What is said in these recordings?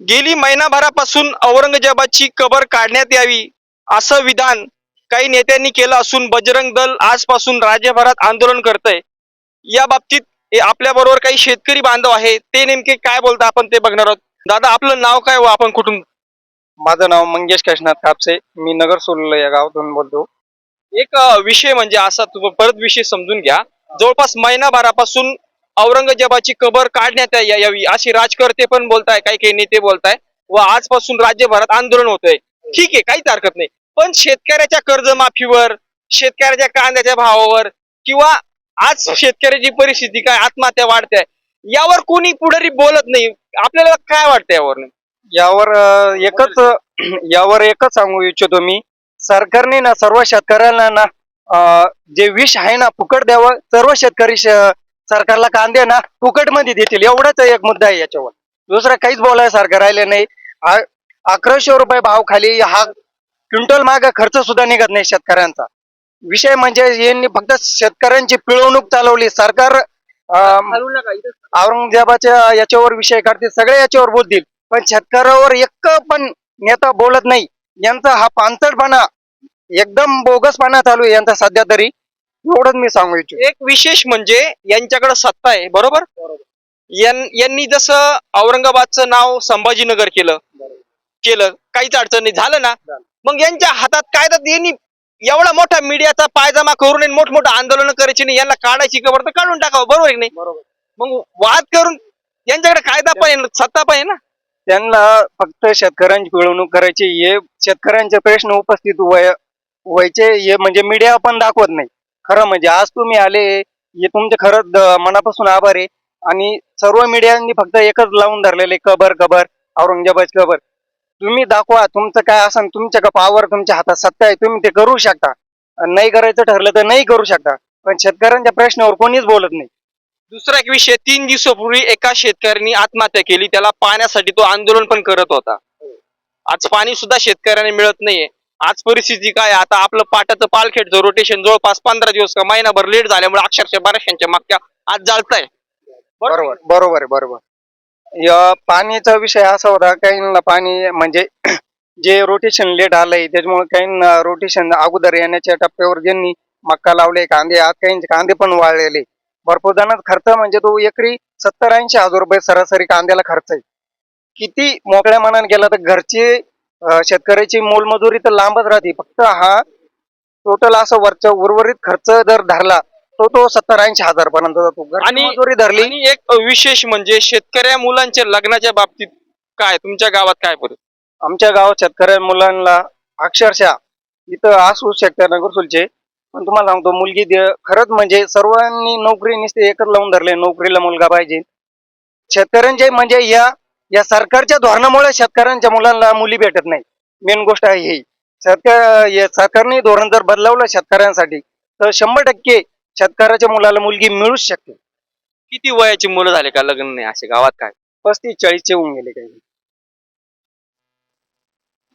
गेली महिनाभरापासून औरंगजेबाची कबर काढण्यात यावी असं विधान काही नेत्यांनी केलं असून बजरंग दल आजपासून राज्यभरात आंदोलन करतंय. या बाबतीत आपल्या बरोबर काही शेतकरी बांधव आहे ते नेमके काय बोलता आपण ते बघणार आहोत. दादा आपलं नाव काय व आपण कुठून? माझं नाव मंगेश काशनाथ कापसे. मी नगर सोलला या गावातून बोलतो. एक विषय म्हणजे असा तुम्ही परत विषय समजून घ्या. जवळपास महिनाभरापासून औरंगजेबाची कबर काढण्यात यावी. अशी राजकर्ते पण बोलताय काही काही नेते बोलताय. व आजपासून राज्यभरात आंदोलन होतंय. ठीक आहे काहीच हरकत नाही. पण शेतकऱ्याच्या कर्जमाफीवर शेतकऱ्याच्या कांद्याच्या भावावर किंवा आज शेतकऱ्याची परिस्थिती काय आत्महत्या वाढते यावर कोणी पुढारी बोलत नाही. आपल्याला काय वाटतं यावर यावर एकच यावर एकच सांगू इच्छितो मी. सरकारने ना सर्व शेतकऱ्यांना ना जे विष आहे ना फुकट द्यावं. सर्व शेतकरी सरकारला कांदे ना फुकटमध्ये देतील. एवढाच एक मुद्दा आहे याच्यावर. दुसरा काहीच बोलायला सारखं राहिले नाही. अकराशे रुपये भाव खाली हा क्विंटल माग खर्च सुद्धा निघत नाही शेतकऱ्यांचा. विषय म्हणजे यांनी फक्त शेतकऱ्यांची पिळवणूक चालवली. सरकार औरंगजेबाच्या याच्यावर विषय काढतील. सगळे याच्यावर बोलतील. पण शेतकऱ्यावर एक पण नेता बोलत नाही. यांचा हा पानसटपणा एकदम बोगसपणा चालू आहे यांचा सध्या तरी. एवढंच मी सांगू इच्छितो. एक विशेष म्हणजे यांच्याकडे सत्ता आहे बरोबर? यां- यांनी जसं औरंगाबादचं नाव संभाजीनगर केलं केलं काहीच अडचण नाही झालं ना? मग यांच्या हातात काय तर यांनी एवढा मोठा मीडियाचा पायजमा करून आणि मोठमोठं आंदोलन करायची नाही यांना काढायची खबर तर काढून टाकावं बरोबर आहे की नाही? मग वाद करून यांच्याकडे कायदा पण आहे, सत्ता पण आहे ना? त्यांना फक्त शेतकऱ्यांची पिळवणूक करायची हे शेतकऱ्यांचे प्रश्न उपस्थित व्हाय- व्हायचे हे म्हणजे मीडिया पण दाखवत नाही. खरं म्हणजे आज तुम्ही आले हे तुमचे खरंच मनापासून आभार आहे. आणि सर्व मीडियांनी फक्त एकच लावून धरलेले कबर कबर औरंगजेबाची कबर. तुम्ही दाखवा तुमचं काय असं तुमच्या का पावर तुमच्या हातात सत्ता आहे तुम्ही ते करू शकता. नाही करायचं ठरलं तर नाही करू शकता. पण शेतकऱ्यांच्या प्रश्नावर कोणीच बोलत नाही. दुसरा एक विषय तीन दिवसापूर्वी एका शेतकऱ्यांनी आत्महत्या केली त्याला पाण्यासाठी तो आंदोलन पण करत होता. आज पाणी सुद्धा शेतकऱ्यांना मिळत नाहीये. आज परिस्थिती काय आता आपलं पाटाचं पालखेडचं रोटेशन जवळपास पंधरा दिवस का महिनाभर लेट झाल्यामुळे अक्षरशः बऱ्याचशांच्या मागच्या आज जाळताय. बरोबर? बरोबर. आहे बरोबर. या पाणीचा विषय असा होता काहींना पाणी म्हणजे जे रोटेशन लेट आलंय त्याच्यामुळे काहींना रोटेशन अगोदर येण्याच्या टप्प्यावर ज्यांनी मक्का लावले कांदे आज काहींचे कांदे पण वाळलेले. भरपूर जणांचा खर्च म्हणजे तो एकरी सत्तर ऐंशी हजार रुपये सरासरी कांद्याला खर्च आहे. किती मोकळ्या मनाने गेला तर घरचे शेतकऱ्याची मोलमजुरी तर लांबच राहते. फक्त हा टोटल असं वरच्या उर्वरित खर्च जर धरला तो तो सत्तर ऐंशी हजार पर्यंत जातो. आणि- मजुरी धरली एक विशेष म्हणजे शेतकऱ्या मुलांच्या लग्नाच्या बाबतीत काय तुमच्या गावात काय परिस्थिती? आमच्या गावात शेतकऱ्या मुलांना अक्षरशः इथं असू शकते नगरसूलचे पण तुम्हाला सांगतो मुलगी दे- खरंच म्हणजे सर्वांनी नोकरी नुसते एकच लावून धरले नोकरीला मुलगा पाहिजे. शेतकऱ्यांचे म्हणजे या या सरकारच्या धोरणामुळे शेतकऱ्यांच्या मुलांना मुली भेटत नाही. मेन गोष्ट आहे ही. सरकार या सरकारने धोरण जर बदलवलं शेतकऱ्यांसाठी तर शंभर टक्के शेतकऱ्याच्या मुलाला मुलगी मिळूच शकते. किती वयाची मुलं झाले का लग्न नाही असे? गावात काय? पस्तीस चाळीसचे होऊन गेले काही.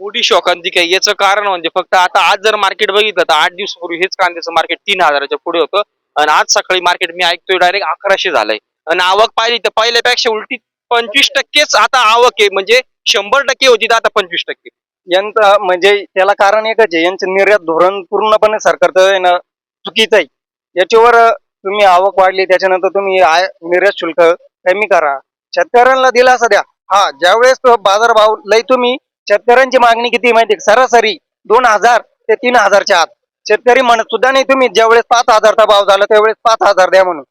मोठी शोकांतिक आहे याचं कारण म्हणजे फक्त आता आज जर मार्केट बघितलं तर आठ दिवसापूर्वी हेच कांद्याचं मार्केट तीन हजाराच्या पुढे होतं. आणि आज सकाळी मार्केट मी ऐकतोय डायरेक्ट अकराशे झालंय. आणि आवक पाहिली तर पहिल्यापेक्षा उलटी पंचवीस टक्केच आता आवक आहे. म्हणजे शंभर टक्के होती तर आता पंचवीस टक्के. यांचं म्हणजे त्याला कारण एकच आहे. यांचं निर्यात धोरण पूर्णपणे सरकारचं आहे ना चुकीचं आहे. याच्यावर तुम्ही आवक वाढली त्याच्यानंतर तुम्ही आय- निर्यात शुल्क कमी करा. शेतकऱ्यांना दिलासा द्या. हा ज्यावेळेस बाजारभाव लय तुम्ही शेतकऱ्यांची मागणी किती आहे माहिती आहे सरासरी दोन हजार ते तीन हजारच्या आत. शेतकरी म्हणत सुद्धा नाही तुम्ही ज्यावेळेस पाच हजारचा भाव झाला त्यावेळेस पाच हजार द्या म्हणून.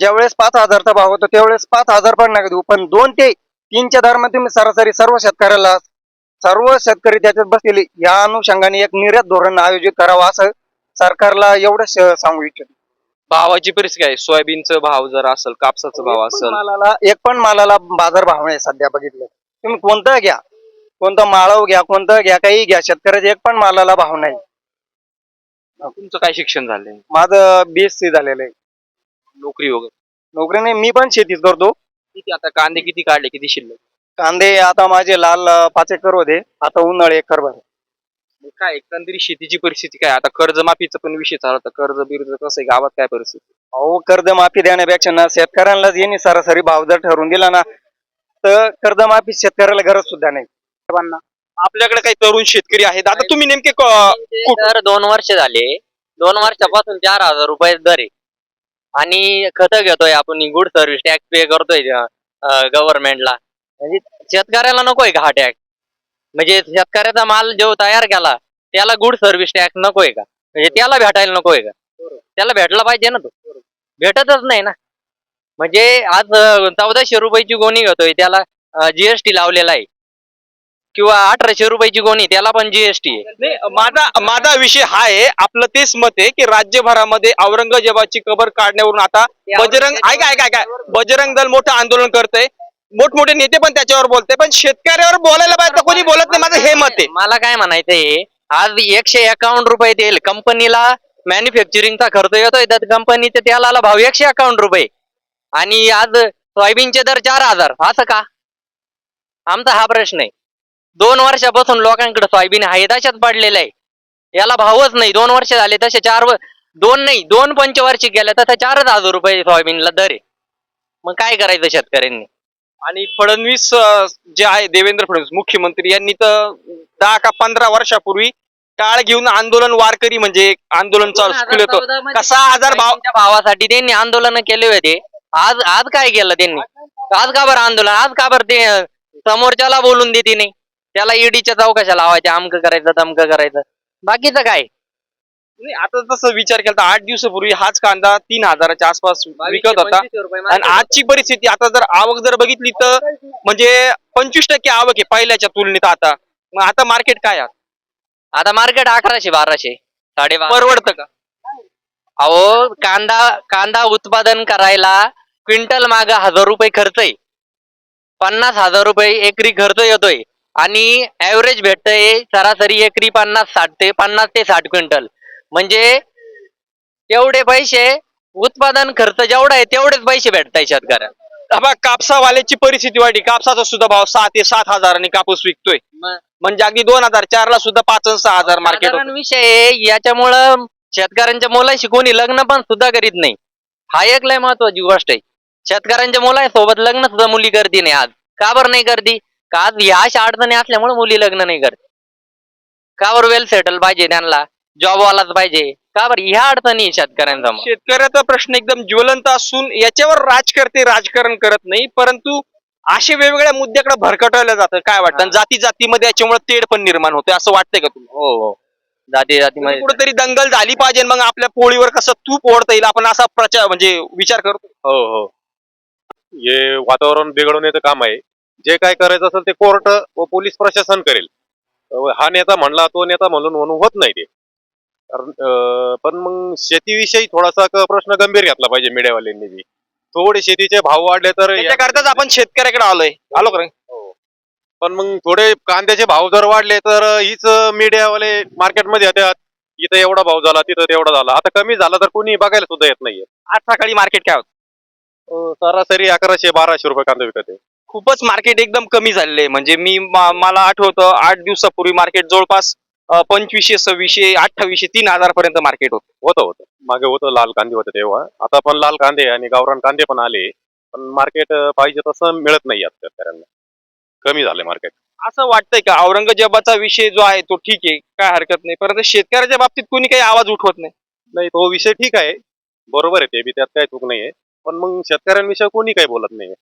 ज्यावेळेस पाच हजारचा भाव होतो त्यावेळेस पाच हजार पण नका देऊ. पण दोन ते तीनच्या दरम्यान तुम्ही सरासरी सर्व शेतकऱ्याला सर्व शेतकरी त्याच्यात बसलेले या अनुषंगाने एक निर्यात धोरण आयोजित करावं असं सरकारला एवढं सांगू इच्छितो. भावाची परिस्थिती काय? सोयाबीनचं भाव जर असेल कापसाचा भाव असेल. मालाला एक पण मालाला बाजार भाव नाही सध्या बघितलं. तुम्ही कोणतं घ्या. कोणतं माळव घ्या कोणतं घ्या काही घ्या. शेतकऱ्याच्या एक पण मालाला भाव नाही. तुमचं काय शिक्षण झालंय? माझं बीएससी झालेलं आहे. नोकरी वगैरे. नोकरी नाही मी पण शेतीच करतो. किती आता कांदे किती काढले किती शिल्लक? कांदे आता माझे लाल अं, पाच एकर होते. आता उन्हाळे एकर भर मग काय एकंदरीत शेतीची परिस्थिती काय? आता कर्जमाफीचा पण विषय चालू होता. कर्ज बिर्ज कसं आहे? गावात काय परिस्थिती? अहो कर्ज माफी देण्यापेक्षा ना शेतकऱ्यांनाच यांनी सरासरी भाव जर ठरवून दिला ना वाटतं कर्जमाफी शेतकऱ्याला गरज सुद्धा नाही. साहेबांना आपल्याकडे काही तरुण शेतकरी आहेत. आता तुम्ही नेमके क- तर दोन वर्ष झाले. दोन वर्षापासून चार हजार रुपये दर आहे. आणि खत घेतोय आपण गुड सर्व्हिस टॅक्स पे करतोय गव्हर्नमेंटला म्हणजे शेतकऱ्याला नकोय का हा टॅक्स म्हणजे शेतकऱ्याचा माल जो तयार केला त्याला गुड सर्व्हिस टॅक्स नकोय का? म्हणजे त्याला भेटायला नकोय का? त्याला भेटला पाहिजे ना तो. भेटतच नाही ना. म्हणजे आज चौदाशे रुपयाची गोणी घेतोय त्याला जीएसटी लावलेला आहे. किंवा अठराशे रुपयाची गोणी त्याला पण जीएसटी आहे. नाही, माझा माझा विषय हा आहे आपलं तेच मत आहे की राज्यभरामध्ये औरंगजेबाची कबर काढण्यावरून आता बजरंग ऐका ऐका ऐका. बजरंग दल मोठं आंदोलन करतंय. मोठमोठे नेते पण त्याच्यावर बोलते पण शेतकऱ्यावर बोलायला पाहिजे कोणी बोलत नाही. माझं हे मत आहे. मला काय म्हणायचंय आज एकशे एकावन्न रुपये तेल कंपनीला मॅन्युफॅक्चरिंगचा खर्च येतोय तर कंपनीच्या तेलाला भाव एकशे एकावन्न रुपये. आणि आज सोयाबीनचे दर चार हजार. असं का? आमचा हा प्रश्न आहे. दोन वर्षापासून लोकांकडे सोयाबीन आहे तशाच पडलेला आहे. याला भावच नाही. दोन वर्ष झाले तसे चार व- दोन नाही दोन पंचवार्षिक गेल्या तसं चारच हजार रुपये सोयाबीनला दर आहे. मग काय करायचं शेतकऱ्यांनी? आणि फडणवीस जे आहे देवेंद्र फडणवीस मुख्यमंत्री यांनी तर दहा का पंधरा वर्षापूर्वी टाळ घेऊन आंदोलन वारकरी म्हणजे आंदोलन चालू होतं. का सहा हजार भाव भावासाठी त्यांनी आंदोलन केले होते. आज आज काय केलं त्यांनी? आज का बरं आंदोलन? आज का बरं ते समोरच्याला बोलून देते नाही त्याला ईडीच्या चौकशा लावायच्या अमक करायचं तमक करायचं. बाकीचं काय? नाही, आता तसं विचार केला तर आठ दिवसापूर्वी हाच कांदा तीन हजाराच्या आसपास विकत होता. आणि आजची परिस्थिती आता जर आवक जर बघितली तर म्हणजे पंचवीस टक्के आवक आहे पहिल्याच्या तुलनेत आता. मग आता मार्केट काय आहे? आता मार्केट अकराशे बाराशे साडेबारा परवडतं का? अहो कांदा कांदा उत्पादन करायला क्विंटल माग हजार रुपये खर्च आहे. पन्नास हजार रुपये एकरी खर्च येतोय. आणि ऍव्हरेज भेटतंय सरासरी एकरी पन्नास साठ ते पन्नास ते साठ क्विंटल. म्हणजे तेवढे पैसे उत्पादन खर्च जेवढा आहे तेवढेच पैसे भेटताय शेतकऱ्याला बघा कापसावाल्याची परिस्थिती वाढली. कापसाचा सुद्धा भाव सहा ते सात हजारांनी कापूस विकतोय. म्हणजे अगदी दोन हजार चार ला सुद्धा पाच आणि सहा हजार मार्केट साधारण विषय आहे याच्यामुळं शेतकऱ्यांच्या मुलांशी कोणी लग्न पण सुद्धा करीत नाही. हा एक लय महत्वाची गोष्ट आहे. शेतकऱ्यांच्या मुलांसोबत लग्न सुद्धा मुली करते नाही आज. का बरं नाही करते? का? ह्या अशा अडचणी असल्यामुळे मुली लग्न नाही करते. का बरं वेल सेटल पाहिजे त्यांना? जॉब वालाच पाहिजे. का बरं? ह्या अडचणी आहे शेतकऱ्यांसमोर. शेतकऱ्याचा प्रश्न एकदम ज्वलंत असून याच्यावर राजकर्ते राजकारण करत नाही परंतु असे वेगवेगळ्या मुद्द्याकडे भरकटवलं जातं काय वाटतं? जाती जातीमध्ये याच्यामुळे तेढ पण निर्माण होते. असं वाटतंय का तुम्ही हो हो. जाती जातीमध्ये. कुठेतरी दंगल झाली पाहिजे मग आपल्या पोळीवर कसं तूप ओढता येईल? आपण असा प्रचार म्हणजे विचार करतो. हो हो. हे वातावरण बिघडवण्याचं काम आहे. जे काय करायचं असेल ते कोर्ट व पोलीस प्रशासन करेल. हा नेता म्हणला तो नेता म्हणून म्हणून होत नाही ते. कारण पण मग शेतीविषयी थोडासा प्रश्न गंभीर घेतला पाहिजे मीडियावाल्यांनी बी. थोडे शेतीचे भाव वाढले तर त्याच्याकरताच आपण शेतकऱ्याकडे आलोय. आलो का रे? पण मग थोडे कांद्याचे भाव जर वाढले तर हीच मीडियावाले मार्केटमध्ये येतात. इथं एवढा भाव झाला तिथं तेवढा झाला. आता कमी झाला तर कोणी बघायला सुद्धा येत नाहीये. आज सकाळी मार्केट काय होतं? सरासरी अकराशे बाराशे रुपये कांदा विकत आहे. खूपच मार्केट एकदम कमी झालेलं. आहे म्हणजे मी मला आठवतं आठ दिवसापूर्वी मार्केट जवळपास पंचवीसशे सव्वीसशे अठ्ठावीसशे तीन हजार पर्यंत मार्केट होतं. होतं होतं. मागे होतं लाल कांदे होते तेव्हा. आता पण लाल कांदे आणि गावरान कांदे पण आले. पण मार्केट पाहिजे तसं मिळत नाही आता शेतकऱ्यांना. कमी झाले मार्केट असं वाटतंय का? औरंगजेबाचा विषय जो आहे तो ठीक आहे. काय हरकत नाही. परंतु शेतकऱ्याच्या बाबतीत कोणी काही आवाज उठवत नाही. नाही तो विषय ठीक आहे. बरोबर आहे ते बी त्यात काही चूक नाहीये. पण मग शेतकऱ्यांविषयी कोणी काही बोलत नाही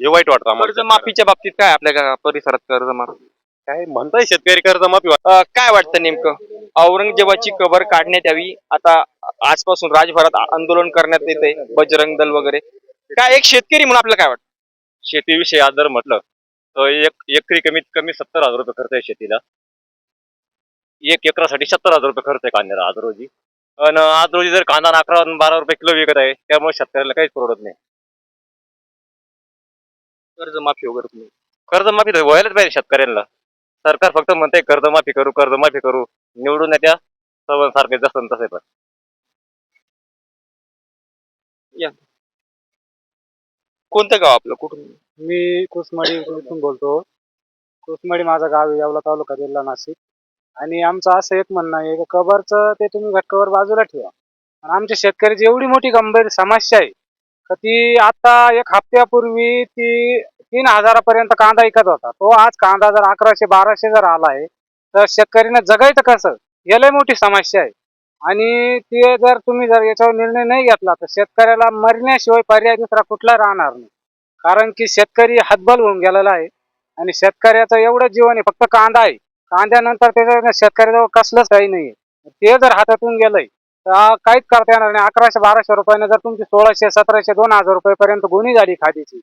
हे वाईट वाटतं आम्हाला. कर्जमाफीच्या बाबतीत काय आपल्या गा- परिसरात कर्जमाफी? काय म्हणताय शेतकरी कर्जमाफी अं, काय वाटतं नेमकं? औरंगजेबाची कबर काढण्यात यावी. आता आजपासून राजभरात आ- आंदोलन करण्यात येते बजरंग दल वगैरे. काय एक शेतकरी म्हणून आपल्याला काय वाटतं? शेतीविषयी आज जर म्हटलं तर एक एकरी कमीत कमी सत्तर हजार रुपये खर्च आहे शेतीला. एक एकरासाठी सत्तर हजार रुपये खर्च आहे कांद्याला आज रोजी. आणि आज रोजी जर कांदा अकरा बारा रुपये किलो विकत आहे त्यामुळे शेतकऱ्याला काहीच परवडत नाही. कर्जमाफी वगैरे तुम्ही. कर्जमाफी तर व्हायलाच पाहिजे शेतकऱ्यांना. सरकार फक्त म्हणते कर्जमाफी करू कर्जमाफी करू. निवडून येत्या सर्व सारखे जसं तसे पण कोणतं गाव आपलं? कुठून? मी कुसमाडी इथून बोलतो. कुसमाडी माझं गाव आहे येवला तालुका जिल्हा नाशिक. आणि आमचं असं एक म्हणणं आहे की कबरचं ते तुम्ही घटकावर बाजूला ठेवा. आणि आमच्या शेतकऱ्याची एवढी मोठी गंभीर समस्या आहे तर ती आता एक हप्त्यापूर्वी ती तीन हजारापर्यंत कांदा विकत होता. तो आज कांदा जर अकराशे बाराशे जर आला आहे तर शेतकरीनं जगायचं कसं? याला मोठी समस्या आहे. आणि ते जर तुम्ही जर याच्यावर निर्णय नाही घेतला तर शेतकऱ्याला मरण्याशिवाय पर्याय दुसरा कुठला राहणार नाही. कारण की शेतकरी हतबल होऊन गेलेला आहे. आणि शेतकऱ्याचं एवढं जीवन आहे फक्त कांदा आहे. कांद्यानंतर त्याच्या शेतकऱ्याजवळ कसलंच काही नाहीये. ते जर हातातून गेलंय काहीच करता येणार नाही. अकराशे बाराशे रुपयाने जर तुमची सोळाशे सतराशे दोन हजार रुपयेपर्यंत गुन्ही झाली खादीची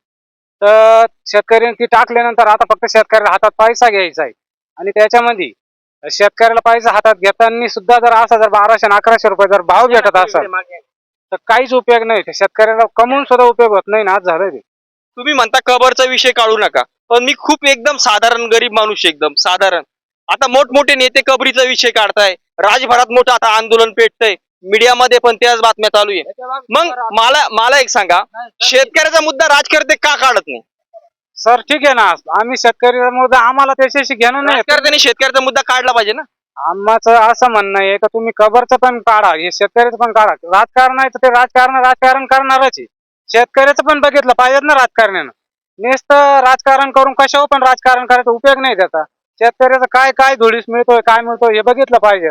तर शेतकऱ्यांनी ती टाकल्यानंतर आता फक्त शेतकऱ्याला हातात पैसा घ्यायचा आहे. आणि त्याच्यामध्ये शेतकऱ्याला पैसा हातात घेताना सुद्धा जर असा जर बाराशे आणि अकराशे रुपये जर भाव भेटत असेल तर काहीच उपयोग नाही. शेतकऱ्याला कमवून सुद्धा उपयोग होत नाही ना आज झालं ते. तुम्ही म्हणता कबरचा विषय काढू नका पण मी खूप एकदम साधारण गरीब माणूस आहे, एकदम साधारण. आता मोठमोठे नेते कबरीचा विषय काढताय राजभरात मोठं आता आंदोलन पेटतंय मीडियामध्ये पण त्याच बातम्या चालू आहे. मग मला मला एक सांगा शेतकऱ्याचा मुद्दा राजकारते का काढत नाही? सर ठीक आहे ना. आम्ही शेतकरी मुद्दा आम्हाला त्याच्याशी घेणं नाही. राजकारत्यांनी शेतकऱ्याचा मुद्दा काढला पाहिजे ना? आम्हाचं असं म्हणणं आहे का तुम्ही कबरचं पण काढा हे शेतकऱ्याचं पण काढा. राजकारण आहे तर ते राजकारण राजकारण करणारच आहे. शेतकऱ्याचं पण बघितलं पाहिजे ना राजकारण्यानं नुसतं राजकारण करून कशावर पण राजकारण करायचा उपयोग नाही त्याचा. शेतकऱ्याचं काय काय धुळीस मिळतोय काय मिळतोय हे बघितलं पाहिजे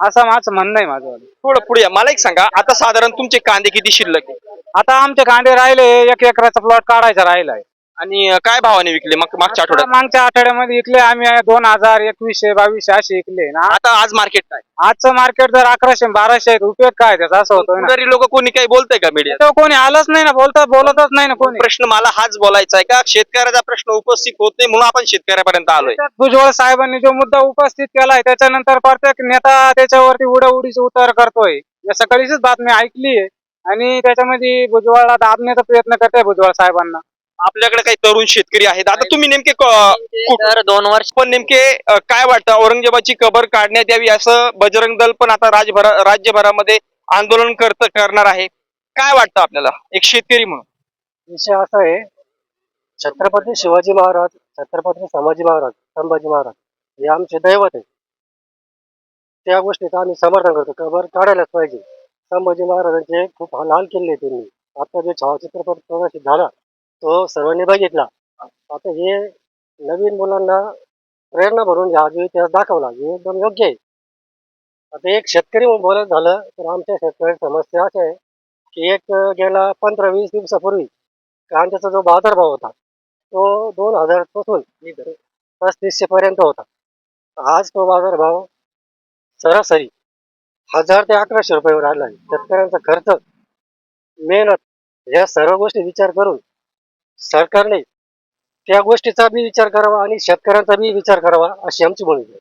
असं माझं म्हणणं आहे माझं. थोडं पुढे या. मला एक सांगा आता साधारण तुमचे कांदे किती शिल्लक आहे? आता आमचे कांदे राहिले एक एकराचा प्लॉट काढायचा राहिलाय. आणि अं, काय भावाने विकले? मग मागच्या आठवड्यात? मागच्या आठवड्यामध्ये विकले आम्ही दोन हजार एकवीसशे बावीसशे असे विकले ना. आता आज मार्केट काय? आजचं मार्केट जर अकराशे बाराशे आहे, उपयोग काय त्याचा? असं होतोय ना. तरी लोक कोणी काही बोलतंय का मीडियात तो कोणी आलंच नाही ना बोलतात बोलतच नाही ना कोणी. प्रश्न मला हाच बोलायचा आहे का? शेतकऱ्याचा प्रश्न उपस्थित होत नाही म्हणून आपण शेतकऱ्यापर्यंत आलोय. त्यात भुजबळ साहेबांनी जो मुद्दा उपस्थित केलाय त्याच्यानंतर प्रत्येक नेता त्याच्यावरती उडीचे उतार करतोय. या सकाळीच बातमी ऐकली आहे आणि त्याच्यामध्ये भुजबळला दाबण्याचा प्रयत्न करताय भुजबळ साहेबांना. आपल्याकडे काही तरुण शेतकरी आहेत. आता तुम्ही नेमके क- तर दोन वर्ष पण नेमके अं, काय वाटतं? औरंगजेबाची कबर काढण्यात यावी असं बजरंग दल पण आता राजभरा राज्यभरामध्ये आंदोलन करत करणार आहे. काय वाटतं आपल्याला? एक शेतकरी म्हणून. विषय असा आहे छत्रपती शिवाजी महाराज छत्रपती संभाजी महाराज संभाजी महाराज हे आमचे दैवत आहे त्या गोष्टीचं आम्ही समर्थन करतो. कबर काढायलाच पाहिजे. संभाजी महाराजांचे खूप लाल किल्ले आहेत त्यांनी. आता जो छायाचित्रपट प्रदर्शित झाला तो सर्वांनी बघितला. आता हे नवीन मुलांना प्रेरणा भरून हा जो इतिहास दाखवला हे एकदम योग्य आहे. आता एक शेतकरी बोलत झालं तर आमच्या शेतकरी समस्या अशा आहे की एक गेला पंधरा वीस दिवसापूर्वी कांद्याचा जो बाजारभाव होता तो दोन हजारपासून पस्तीसशे पर्यंत होता. आज तो बाजारभाव सरासरी हजार ते अकराशे रुपयावर आला आहे. शेतकऱ्यांचा खर्च मेहनत या सर्व गोष्टी विचार करून सरकारने त्या गोष्टीचा बी विचार करावा आणि शेतकऱ्यांचा बी विचार करावा अशी आमची भूमिका आहे.